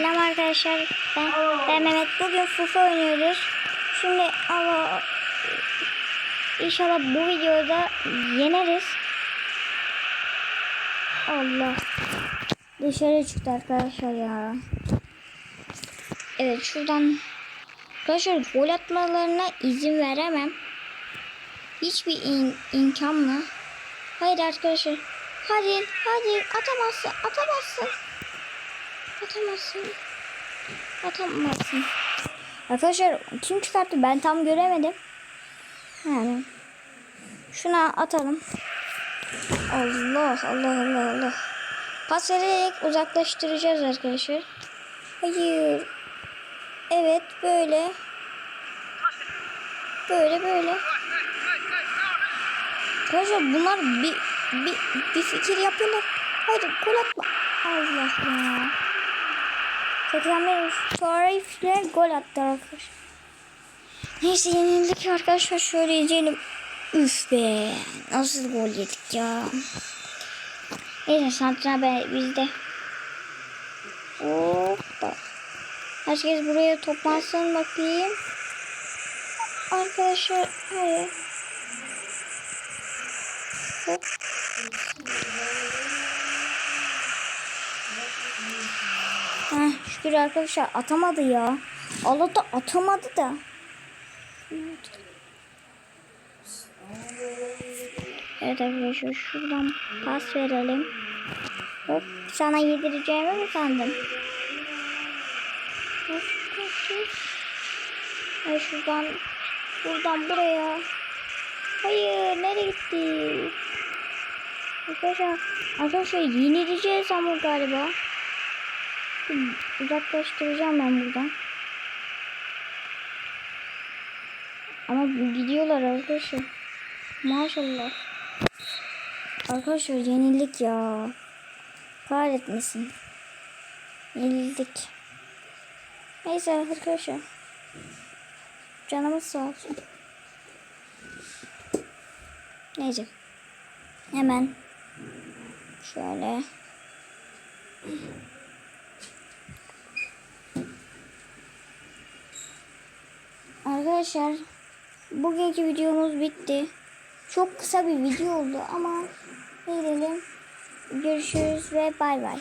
Selam arkadaşlar. Ben, ben Mehmet. Bugün FIFA oynuyoruz. Şimdi ama inşallah bu videoda yeneriz. Allah. Dışarı çıktı arkadaşlar ya. Evet şuradan arkadaşlar gol atmalarına izin veremem. Hiçbir in, imkanla. Hayır arkadaşlar. Hadi hadi atamazsın atamazsın. Atamazsın. Atamazsın. Arkadaşlar kim çıkarttı ben tam göremedim. Yani. Şuna atalım. Allah Allah Allah Allah. Pas vererek uzaklaştıracağız arkadaşlar. Hayır. Evet böyle. Böyle böyle. Arkadaşlar bunlar bir, bir, bir fikir yapıyorlar. Hayır gol atma. Allah ya. Tekrar Torif'le gol attı arkadaşlar. Neyse yenildik arkadaşlar. Şöyle izleyelim. Üf be. Nasıl gol yedik ya. Neyse Santrabe bizde. Hoppa. Herkes buraya toplansın bakayım. Arkadaşlar hayır. Hop. Heh, şükür arkadaşlar atamadı ya. Allah da atamadı da. Evet arkadaşlar şuradan pas verelim. Hop sana yedireceğimi mi sandın? Ay şuradan buradan buraya. Hayır nereye gitti? Arkadaşlar, arkadaşlar yenileceğiz ama galiba. Uzaklaştıracağım ben buradan. Ama gidiyorlar arkadaşlar. Maşallah. Arkadaşlar yenildik ya. Kahretmesin. Yenildik. Neyse arkadaşlar. Canımız sağ olsun. Neyse. Hemen şöyle Arkadaşlar bugünkü videomuz bitti. Çok kısa bir video oldu ama verelim. Görüşürüz ve bay bay.